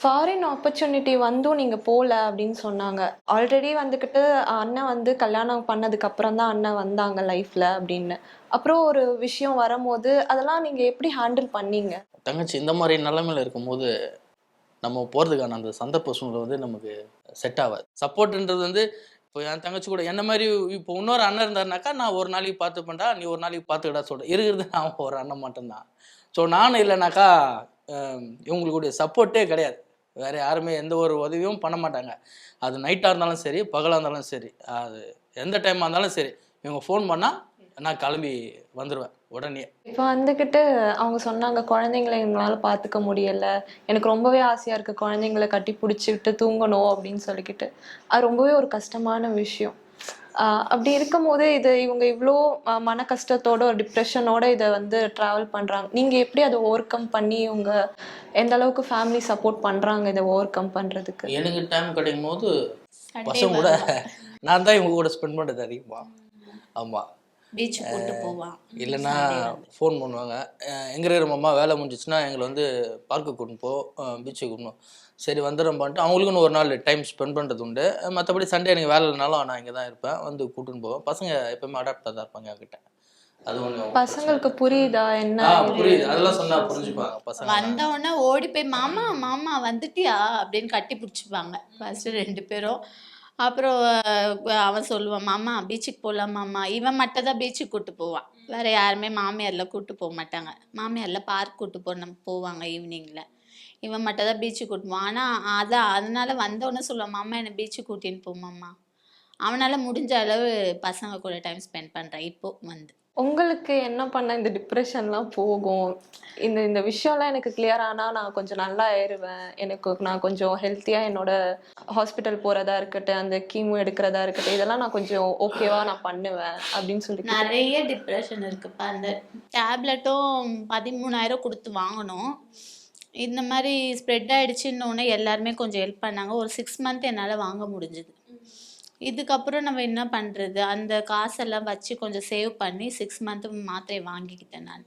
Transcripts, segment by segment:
Foreign opportunity வந்தும் நீங்கள் போகல அப்படின்னு சொன்னாங்க. ஆல்ரெடி வந்துக்கிட்டு அண்ணன் வந்து கல்யாணம் பண்ணதுக்கு அப்புறம் தான் அண்ணன் வந்தாங்க லைஃப்பில் அப்படின்னு. அப்புறம் ஒரு விஷயம் வரும்போது அதெல்லாம் நீங்கள் எப்படி ஹேண்டில் பண்ணீங்க? தங்கச்சி இந்த மாதிரி நிலைமையில இருக்கும்போது நம்ம போகிறதுக்கான அந்த சந்தர்ப்ப சூழ்நிலை வந்து நமக்கு செட் ஆகாது. சப்போர்ட்ன்றது வந்து இப்போ என் தங்கச்சி கூட என்ன மாதிரி இப்போ இன்னொரு அண்ணன் இருந்தாருனாக்கா நான் ஒரு நாளைக்கு பார்த்து பண்ணா நீ ஒரு நாளைக்கு பார்த்துக்கிட்டா சொல்கிறேன் இருக்கிறது நான் ஒரு அண்ணன் மட்டும்தான். ஸோ நானும் இல்லைனாக்கா ஹம், இவங்களுடைய சப்போர்ட்டே கிடையாது. வேற யாருமே எந்த ஒரு உதவியும் பண்ண மாட்டாங்க. அது நைட்டாக இருந்தாலும் சரி பகலாக இருந்தாலும் சரி அது எந்த டைமாக இருந்தாலும் சரி இவங்க ஃபோன் பண்ணால் நான் கிளம்பி வந்துடுவேன் உடனே. இப்போ வந்துக்கிட்டு அவங்க சொன்னாங்க குழந்தைங்களை எங்களால் பார்த்துக்க முடியல. எனக்கு ரொம்பவே ஆசையாக இருக்குது குழந்தைங்களை கட்டி பிடிச்சிக்கிட்டு தூங்கணும் அப்படின்னு சொல்லிக்கிட்டு. அது ரொம்பவே ஒரு கஷ்டமான விஷயம். ஆஹ் அப்படி இருக்கும்போது இது இவங்க இவ்வளோ மன கஷ்டத்தோட ஒரு டிப்ரெஷனோட இதை வந்து ட்ராவல் பண்றாங்க. நீங்க எப்படி அதை ஓவர் கம் பண்ணி இவங்க எந்த அளவுக்கு ஃபேமிலி சப்போர்ட் பண்றாங்க இதை ஓவர் கம் பண்றதுக்கு? எனக்கு டைம் கிடைக்கும் போது பசங்க கூட நான் தான் இவங்க கூட ஸ்பெண்ட் பண்ணுறது அதிகமாக ஆமாம் பீச் கூட்டு போவான் இல்லைன்னா ஃபோன் பண்ணுவாங்க. எங்க இருக்கிற மாமா வேலை முடிஞ்சிச்சுன்னா எங்களை வந்து பார்க்கு கூட்டின்னு போ பீச்சுக்கு கூட்டணும் சரி வந்துடுறோம் பண்ணிட்டு அவங்களுக்குன்னு ஒரு நாள் டைம் ஸ்பெண்ட் பண்ணுறது உண்டு. மற்றபடி சண்டே எனக்கு வேலை இல்லைனாலும் நான் இங்கே தான் இருப்பேன். வந்து கூட்டின்னு போவேன். பசங்க எப்பவுமே அடாப்டாக தான் இருப்பாங்க என்கிட்ட. அது ஒன்று பசங்களுக்கு புரியுதா என்ன புரியுது. அதெல்லாம் சொன்னா புரிஞ்சுப்பாங்க பசங்க. வந்த உடனே ஓடி போய் மாமா மாமா வந்துட்டியா? அப்படின்னு கட்டி பிடிச்சிப்பாங்க. ஃபர்ஸ்ட் ரெண்டு பேரும். அப்புறம் அவன் சொல்லுவான் மாமா பீச்சுக்கு போகலாம் மாமா. இவன் மட்டும் தான் பீச்சுக்கு கூட்டு போவான். வேற யாருமே மாமியாரில் கூட்டு போக மாட்டாங்க. மாமியாரில் பார்க் கூட்டு போன போவாங்க ஈவினிங்கில் இவன் மட்டும் தான் பீச்சுக்கு கூட்டு போவான். ஆனால் அதான் அதனால வந்தோடனே சொல்லுவான் மாமா என்னை பீச்சுக்கு கூட்டின்னு போமாம்மா அவனால் முடிஞ்ச அளவு பசங்க கூட டைம் ஸ்பெண்ட் பண்ணுறேன் இப்போது வந்து. உங்களுக்கு என்ன பண்ண இந்த டிப்ரெஷன்லாம் போகும்? இந்த இந்த விஷயம்லாம் எனக்கு கிளியர் ஆனால் நான் கொஞ்சம் நல்லா ஏறுவேன். எனக்கு நான் கொஞ்சம் ஹெல்த்தியாக என்னோட ஹாஸ்பிட்டல் போகிறதா இருக்கட்டும் அந்த கீமோ எடுக்கிறதா இருக்கட்டும் இதெல்லாம் நான் கொஞ்சம் ஓகேவா நான் பண்ணுவேன் அப்படின்னு சொல்லி நிறைய டிப்ரெஷன் இருக்குப்பா. அந்த டேப்லெட்டும் பதிமூணாயிரம் கொடுத்து வாங்கினோம் இந்த மாதிரி ஸ்ப்ரெட் ஆயிடுச்சுன்னொன்னே எல்லாருமே கொஞ்சம் ஹெல்ப் பண்ணாங்க. ஒரு சிக்ஸ் மந்த் என்னால் வாங்க முடிஞ்சுது. இதுக்கப்புறம் நம்ம என்ன பண்ணுறது அந்த காசெல்லாம் வச்சு கொஞ்சம் சேவ் பண்ணி சிக்ஸ் மந்த்து மாத்திரையை வாங்கிக்கிட்டேன் நான்.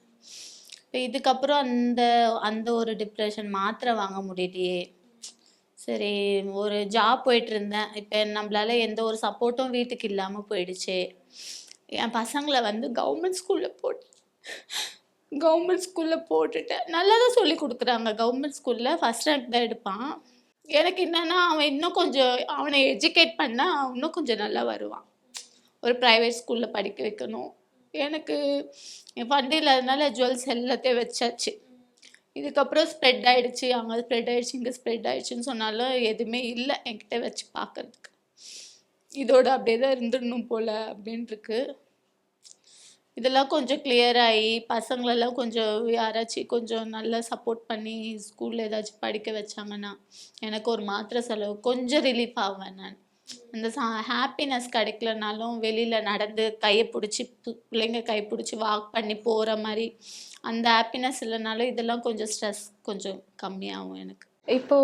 இப்போ இதுக்கப்புறம் அந்த அந்த ஒரு டிப்ரெஷன் மாத்திரை வாங்க முடியலையே. சரி ஒரு ஜாப் போயிட்டு இருந்தேன் இப்போ நம்மளால எந்த ஒரு சப்போர்ட்டும் வீட்டுக்கு இல்லாமல் போயிடுச்சு. என் பசங்களை வந்து கவர்மெண்ட் ஸ்கூலில் போட்டு கவர்மெண்ட் ஸ்கூலில் போட்டுட்டேன். நல்லா தான் சொல்லி கொடுக்குறாங்க கவர்மெண்ட் ஸ்கூலில் ஃபஸ்ட் ரேங்க் தான் எடுப்பான். எனக்கு என்னன்னா அவன் இன்னும் கொஞ்சம் அவனை எஜுகேட் பண்ணால் இன்னும் கொஞ்சம் நல்லா வருவான். ஒரு ப்ரைவேட் ஸ்கூலில் படிக்க வைக்கணும். எனக்கு என் ஃபண்டு இல்லாதனால ஜுவல்ஸ் எல்லாத்தையும் வச்சாச்சு. இதுக்கப்புறம் ஸ்ப்ரெட் ஆயிடுச்சு. அங்கே ஸ்ப்ரெட் ஆயிடுச்சு இங்கே ஸ்ப்ரெட் ஆயிடுச்சுன்னு சொன்னாலும் எதுவுமே இல்லை என்கிட்ட வச்சு பார்க்கறதுக்கு. இதோட அப்படியே தான் இருந்துடணும் போல அப்படின்ட்டுருக்கு இதெல்லாம் கொஞ்சம் கிளியர் ஆகி பசங்களெல்லாம் கொஞ்சம் யாராச்சும் கொஞ்சம் நல்லா சப்போர்ட் பண்ணி ஸ்கூலில் ஏதாச்சும் படிக்க வச்சாங்கன்னா எனக்கு ஒரு மாத்திரை செலவு கொஞ்சம் ரிலீஃப் ஆவேன் நான். அந்த ஹாப்பினஸ் கிடைக்கலனாலும் வெளியில் நடந்து கையை பிடிச்சி பிள்ளைங்க கை பிடிச்சி வாக் பண்ணி போகிற மாதிரி அந்த ஹாப்பினஸ் இல்லைனாலும் இதெல்லாம் கொஞ்சம் ஸ்ட்ரெஸ் கொஞ்சம் கம்மியாகும் எனக்கு. இப்போ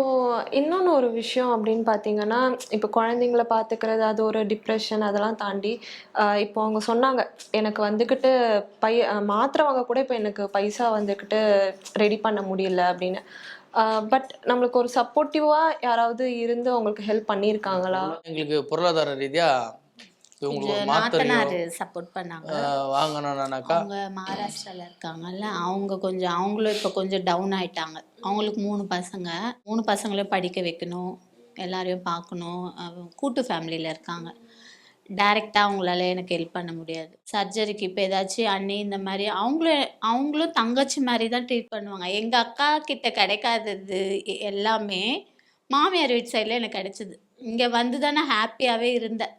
இன்னொன்று ஒரு விஷயம் அப்படின்னு பார்த்தீங்கன்னா இப்போ குழந்தைங்கள பார்த்துக்கிறது அது ஒரு டிப்ரெஷன் அதெல்லாம் தாண்டி ஆஹ் இப்போ அவங்க சொன்னாங்க எனக்கு வந்துக்கிட்டு பை மாத்திரவங்க மாத்திரை வாங்க கூட இப்போ எனக்கு பைசா வந்துக்கிட்டு ரெடி பண்ண முடியல அப்படின்னு. பட் நம்மளுக்கு ஒரு சப்போர்ட்டிவாக யாராவது இருந்து அவங்களுக்கு ஹெல்ப் பண்ணியிருக்காங்களா? எங்களுக்கு பொருளாதார ரீதியா நாத்தனார் சப்போர்ட் பண்ணாங்க. வாங்கணும்னாக்கா அவங்க மகாராஷ்டிரால இருக்காங்கல்ல அவங்க கொஞ்சம் அவங்களும் இப்போ கொஞ்சம் டவுன் ஆயிட்டாங்க. அவங்களுக்கு மூணு பசங்க மூணு பசங்களையும் படிக்க வைக்கணும் எல்லாரையும் பார்க்கணும். கூட்டு ஃபேமிலியில் இருக்காங்க. டைரெக்டாக அவங்களால எனக்கு ஹெல்ப் பண்ண முடியாது. சர்ஜரிக்கு இப்போ ஏதாச்சும் அண்ணி இந்த மாதிரி அவங்களும் அவங்களும் தங்கச்சி மாதிரி தான் ட்ரீட் பண்ணுவாங்க. எங்கள் அக்கா கிட்ட கிடைக்காதது எல்லாமே மாமியார் வீட்டு சைடில் எனக்கு கிடைச்சிது. இங்கே வந்து தான் ஹாப்பியாகவே இருந்தேன்.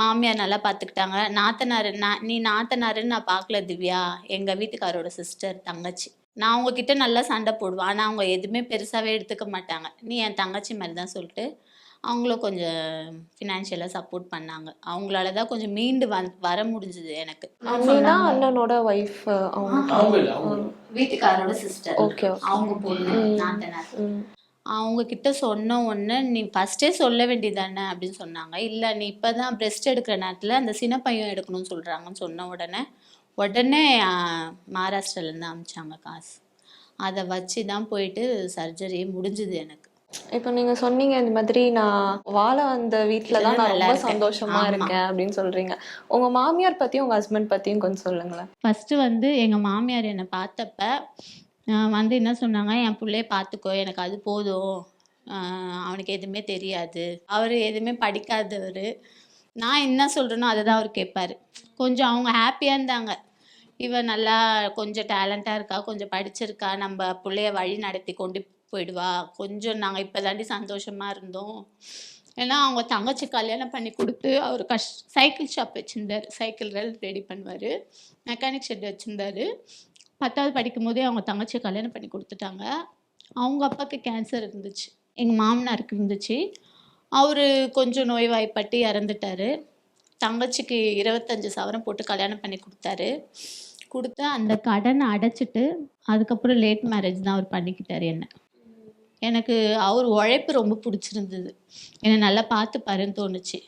மாமியார் நல்லா பார்த்துக்கிட்டாங்க நாத்தனார் நான் நீ நாத்தனாருன்னு நான் பார்க்கல திவ்யா. எங்கள் வீட்டுக்காரோட சிஸ்டர் தங்கச்சி. நான் அவங்க கிட்ட நல்லா சண்டை போடுவேன். ஆனால் அவங்க எதுவுமே பெருசாகவே எடுத்துக்க மாட்டாங்க. நீ என் தங்கச்சி மாதிரி தான் சொல்லிட்டு அவங்களும் கொஞ்சம் ஃபினான்ஷியலாக சப்போர்ட் பண்ணாங்க. அவங்களால தான் கொஞ்சம் மீண்டு வந் வர முடிஞ்சுது எனக்கு. அண்ணினா அண்ணனோட ஒய்ஃப் வீட்டுக்காரோட சிஸ்டர் ஓகே அவங்க பொண்ணு நாத்தனார். அவங்க கிட்ட சொன்ன உடனே நீ ஃபஸ்ட்டே சொல்ல வேண்டியதானே அப்படின்னு சொன்னாங்க. இல்லை நீ இப்போ தான் பிரெஸ்ட் எடுக்கிற நேரத்தில் அந்த சினப்பையும் எடுக்கணும்னு சொல்கிறாங்கன்னு சொன்ன உடனே உடனே மகாராஷ்டிராலேருந்து அமிச்சாங்க காசு. அதை வச்சு தான் போயிட்டு சர்ஜரி முடிஞ்சுது எனக்கு. இப்போ நீங்க சொன்னீங்க இந்த மாதிரி நான் வாழ வந்த வீட்ல தான் நான் நல்லா ரொம்ப. சந்தோஷமா. இருக்கேன் அப்படின்னு சொல்றீங்க. உங்க மாமியார் பத்தியும் உங்க ஹஸ்பண்ட் பத்தியும் கொஞ்சம் சொல்லுங்களேன். ஃபஸ்ட்டு வந்து எங்கள் மாமியார் என்னை பார்த்தப்ப வந்து என்ன சொன்னாங்க என் பிள்ளைய பார்த்துக்கோ எனக்கு அது போதும். அவனுக்கு எதுவுமே தெரியாது. அவர் எதுவுமே படிக்காதவர். நான் என்ன சொல்கிறேனோ அதை தான் அவர் கேட்பார் கொஞ்சம் அவங்க ஹாப்பியாக இருந்தாங்க. இவ நல்லா கொஞ்சம் டேலண்ட்டாக இருக்கா கொஞ்சம் படிச்சிருக்கா நம்ம பிள்ளைய வழி நடத்தி கொண்டு போயிடுவா. கொஞ்சம் நாங்கள் இப்போ தாண்டி சந்தோஷமாக இருந்தோம். ஏன்னா அவங்க தங்கச்சி கல்யாணம் பண்ணி கொடுத்து அவர் கஷ் சைக்கிள் ஷாப் வச்சுருந்தார். சைக்கிள் ரெடி பண்ணுவார். மெக்கானிக் ஷெட் வச்சுருந்தாரு. பத்தாவது படிக்கும் போதே அவங்க தங்கச்சியை கல்யாணம் பண்ணி கொடுத்துட்டாங்க. அவங்க அப்பாவுக்கு கேன்சர் இருந்துச்சு. எங்கள் மாமனாருக்கு இருந்துச்சு. அவர் கொஞ்சம் நோய்வாய்ப்பட்டு இறந்துட்டாரு. தங்கச்சிக்கு இருபத்தஞ்சு சவரம் போட்டு கல்யாணம் பண்ணி கொடுத்தாரு. கொடுத்து அந்த கடனை அடைச்சிட்டு அதுக்கப்புறம் லேட் மேரேஜ் தான் அவர் பண்ணிக்கிட்டார் என்ன. எனக்கு அவர் உழைப்பு ரொம்ப பிடிச்சிருந்தது. என்னை நல்லா பார்த்துப்பாருன்னு தோணுச்சு.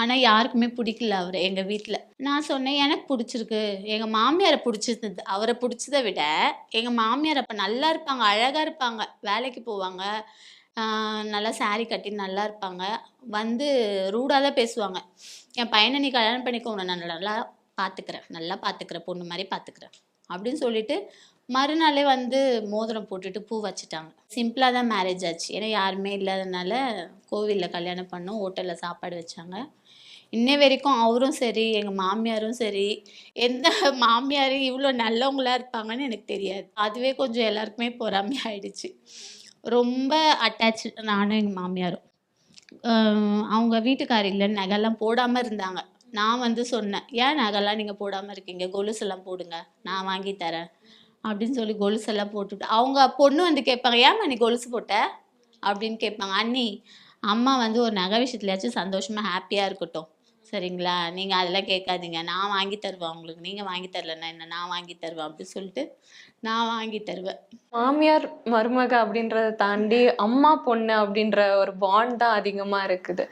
ஆனால் யாருக்குமே பிடிக்கல அவர் எங்கள் வீட்டில் நான் சொன்னேன் எனக்கு பிடிச்சிருக்கு. எங்கள் மாமியாரை பிடிச்சிருந்தது. அவரை பிடிச்சதை விட எங்கள் மாமியார் அப்போ நல்லா இருப்பாங்க அழகாக இருப்பாங்க. வேலைக்கு போவாங்க. நல்லா saree கட்டி நல்லா இருப்பாங்க. வந்து ரூடாக தான் பேசுவாங்க. என் பையனை நீ கல்யாணம் பண்ணிக்க உன்னை நான் நல்லா பார்த்துக்கிறேன் நல்லா பார்த்துக்கிறேன் பொண்ணு மாதிரி பார்த்துக்கிறேன் அப்படின்னு சொல்லிட்டு மறுநாளே வந்து மோதிரம் போட்டுட்டு பூ வச்சுட்டாங்க. சிம்பிளாக தான் மேரேஜ் ஆச்சு. ஏன்னா யாருமே இல்லாதனால கோவிலில் கல்யாணம் பண்ணோம் ஹோட்டலில் சாப்பாடு வச்சாங்க. இன்ன வரைக்கும் அவரும் சரி எங்கள் மாமியாரும் சரி எந்த மாமியார் இவ்வளோ நல்லவங்களாக இருப்பாங்கன்னு எனக்கு தெரியாது. அதுவே கொஞ்சம் எல்லாருக்குமே பொறாமை ஆயிடுச்சு. ரொம்ப அட்டாச் நானும் எங்கள் மாமியாரும். அவங்க வீட்டுக்கார நகைலாம் போடாமல் இருந்தாங்க. நான் வந்து சொன்னேன் ஏன் நகைலாம் நீங்கள் போடாமல் இருக்கீங்க? கொலுசெல்லாம் போடுங்க நான் வாங்கி தரேன். அப்படின்னு சொல்லி கொலுசெல்லாம் போட்டுவிட்டு அவங்க பொண்ணு வந்து கேட்பாங்க ஏம்மா நீ கொலுசு போட்ட? அப்படின்னு கேட்பாங்க அண்ணி அம்மா வந்து ஒரு நகை விஷயத்துலயாச்சும் சந்தோஷமாக ஹாப்பியாக இருக்கட்டும். சரிங்களா? நீங்கள் அதெல்லாம் கேட்காதீங்க. நான் வாங்கி தருவேன் உங்களுக்கு. நீங்கள் வாங்கி தரலன்னா என்ன? நான் வாங்கி தருவேன் அப்படின்னு சொல்லிட்டு நான் வாங்கி தருவேன். மாமியார் மருமக அப்படின்றத தாண்டி அம்மா பொண்ணு அப்படின்ற ஒரு பாண்ட் தான் அதிகமா இருக்குது.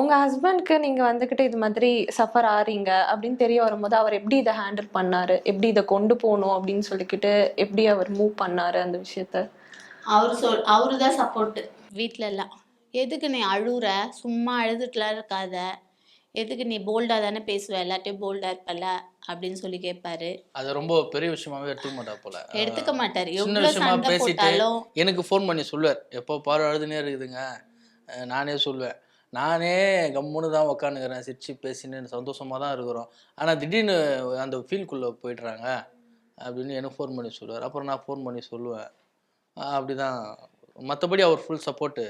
உங்க ஹஸ்பண்ட்க்கு நீங்க வந்துகிட்டு இது மாதிரி சஃபர் ஆறீங்க அப்படின்னு தெரிய வரும்போது அவர் எப்படி இதை ஹேண்டில் பண்ணாரு? எப்படி இதை கொண்டு போகணும் அப்படின்னு சொல்லிக்கிட்டு எப்படி அவர் மூவ் பண்ணாரு அந்த விஷயத்த? அவர் சொல் அவரு தான் சப்போர்ட்டு வீட்டில எல்லாம். எதுக்கு நீ அழுகுற சும்மா அழுதுட்டுலாம் இருக்காத. எதுக்கு நீ போல்டாக தானே பேசுவ? எல்லாத்தையும் போல்டாக இருப்பல்ல? அப்படின்னு சொல்லி கேட்பாரு அது ரொம்ப பெரிய விஷயமாவே எடுத்துக்க மாட்டா போல. எடுத்துக்க மாட்டாரு. சின்ன எவ்வளோ விஷயமா சண்டை போட்டாலும் எனக்கு ஃபோன் பண்ணி சொல்லுவார். எப்போ பாரு அழுதுனே இருக்குதுங்க. நானே சொல்லுவேன். நானே கம்முன்னு தான் உக்காந்துக்கிறேன். சிரிச்சு பேசின்னு சந்தோஷமாக தான் இருக்கிறோம். ஆனால் திடீர்னு அந்த ஃபீல்குள்ளே போயிடுறாங்க. அப்படின்னு எனக்கு ஃபோன் பண்ணி சொல்லுவார். அப்புறம் நான் ஃபோன் பண்ணி சொல்லுவேன். அப்படி தான் மற்றபடி அவர் ஃபுல் சப்போர்ட்டு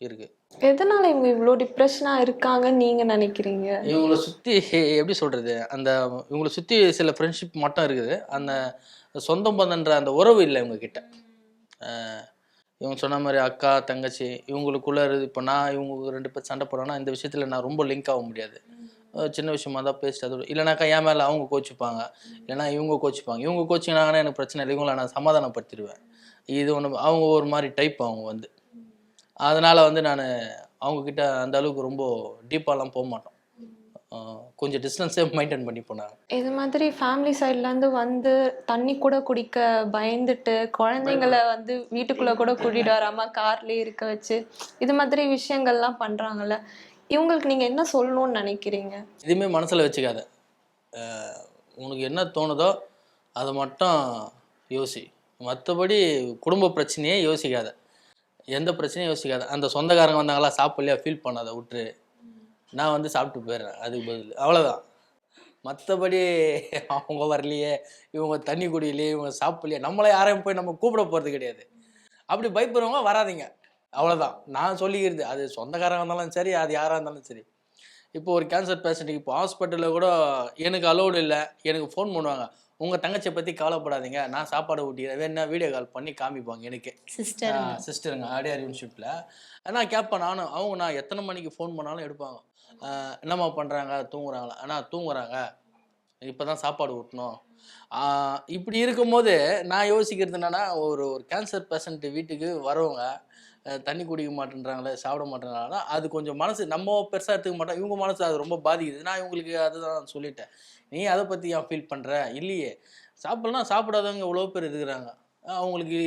இருக்குது எதனால இவங்க இவ்வளோ டிப்ரெஷனா இருக்காங்கன்னு நீங்க நினைக்கிறீங்க? இவங்களை சுற்றி எப்படி சொல்கிறது அந்த இவங்களை சுற்றி சில ஃப்ரெண்ட்ஷிப் மட்டும் இருக்குது. அந்த சொந்தம் பந்தன்ற அந்த உறவு இல்லை இவங்க கிட்ட அஹ் இவங்க சொன்ன மாதிரி அக்கா தங்கச்சி இவங்களுக்குள்ள இப்போ நான் இவங்க ரெண்டு பேர் சண்டை போடுறேன்னா இந்த விஷயத்தில் நான் ரொம்ப லிங்க் ஆக முடியாது. சின்ன விஷயமா தான் பேசிட்டு அதோட இல்லைனாக்கா என் மேலே அவங்க கோச்சிப்பாங்க இல்லைனா இவங்க கோச்சிப்பாங்க இவங்க கோச்சிங்கனாங்கன்னா எனக்கு பிரச்சனை இல்லை. இவங்கள நான் சமாதானப்படுத்திடுவேன். இது ஒன்று அவங்க ஒரு மாதிரி டைப் அவங்க வந்து. அதனால் வந்து நான் அவங்கக்கிட்ட அந்த அளவுக்கு ரொம்ப டீப்பாலாம் போக மாட்டோம். கொஞ்சம் டிஸ்டன்ஸே மெயின்டைன் பண்ணி போனாங்க. இது மாதிரி ஃபேமிலி சைட்ல இருந்து வந்து தண்ணி கூட குடிக்க பயந்துட்டு குழந்தைங்கள வந்து வீட்டுக்குள்ள கூட கூட்டிட்டு வராம கார்லயே இருக்க வச்சு இது மாதிரி விஷயங்கள்லாம் பண்றாங்கல்ல. இவங்களுக்கு நீங்க என்ன சொல்லணும்னு நினைக்கிறீங்க? எதுவுமே மனசில் வச்சுக்காத. உனக்கு என்ன தோணுதோ அதை மட்டும் யோசி. மற்றபடி குடும்ப பிரச்சனையே யோசிக்காத. எந்த பிரச்சனையும் யோசிக்காத. அந்த சொந்தக்காரங்க வந்தாங்களா சாப்பிடலையா ஃபீல் பண்ணாத விட்டுரு நான் வந்து சாப்பிட்டு போயிடுறேன். அதுக்கு பதில். அவ்வளோதான் மற்றபடி அவங்க வரலையே இவங்க தண்ணி குடியிலையே இவங்க சாப்பிடலையே நம்மளே யாரையும் போய் நம்ம கூப்பிட போகிறது கிடையாது. அப்படி பயப்படுறவங்க வராதிங்க. அவ்வளோதான் நான் சொல்லிக்கிறது அது சொந்தக்காரங்க இருந்தாலும் சரி அது யாராக இருந்தாலும் சரி. இப்போ ஒரு கேன்சர் பேஷண்ட்டுக்கு இப்போ ஹாஸ்பிட்டலில் கூட எனக்கு அலோடு இல்லை எனக்கு ஃபோன் பண்ணுவாங்க. உங்கள் தங்கச்சியை பற்றி கவலைப்படாதீங்க நான் சாப்பாடு ஊட்டிக்கிறேன் வேணா வீடியோ கால் பண்ணி காமிப்பாங்க எனக்கு. சிஸ்டர் சிஸ்டருங்க ஆடியார் யூனிவர்சிட்டியில் நான் கேட்பேன் நானும். அவங்க நான் எத்தனை மணிக்கு ஃபோன் பண்ணாலும் எடுப்பாங்க. என்னம்மா பண்ணுறாங்க தூங்குறாங்களா? ஆனால் தூங்குறாங்க. இப்போ தான் சாப்பாடு ஊட்டணும். இப்படி இருக்கும்போது நான் யோசிக்கிறது என்னன்னா ஒரு ஒரு கேன்சர் பேஷண்ட் வீட்டுக்கு வரவங்க தண்ணி குடிக்க மாட்டேன்றாங்களே சாப்பிட மாட்டேன்றாங்களா அது கொஞ்சம் மனசு நம்ம பெருசாக எடுத்துக்க மாட்டோம். இவங்க மனசு அது ரொம்ப பாதிக்குது. நான் இவங்களுக்கு அதுதான் சொல்லிட்டேன். நீ அதை பற்றி ஏன் ஃபீல் பண்ணுற இல்லையே. சாப்பிடலாம் சாப்பிடாதவங்க இவ்வளோ பேர் இருக்கிறாங்க. அவங்களுக்கு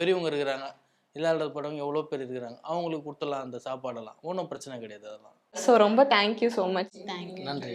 பெரியவங்க இருக்கிறாங்க. இல்லாதப்படவங்க எவ்வளோ பேர் இருக்கிறாங்க. அவங்களுக்கு கொடுத்துடலாம் அந்த சாப்பாடெல்லாம். ஒன்றும் பிரச்சனை கிடையாது அதெல்லாம். ஸோ ரொம்ப தேங்க்யூ ஸோ மச் தேங்க்யூ நன்றி.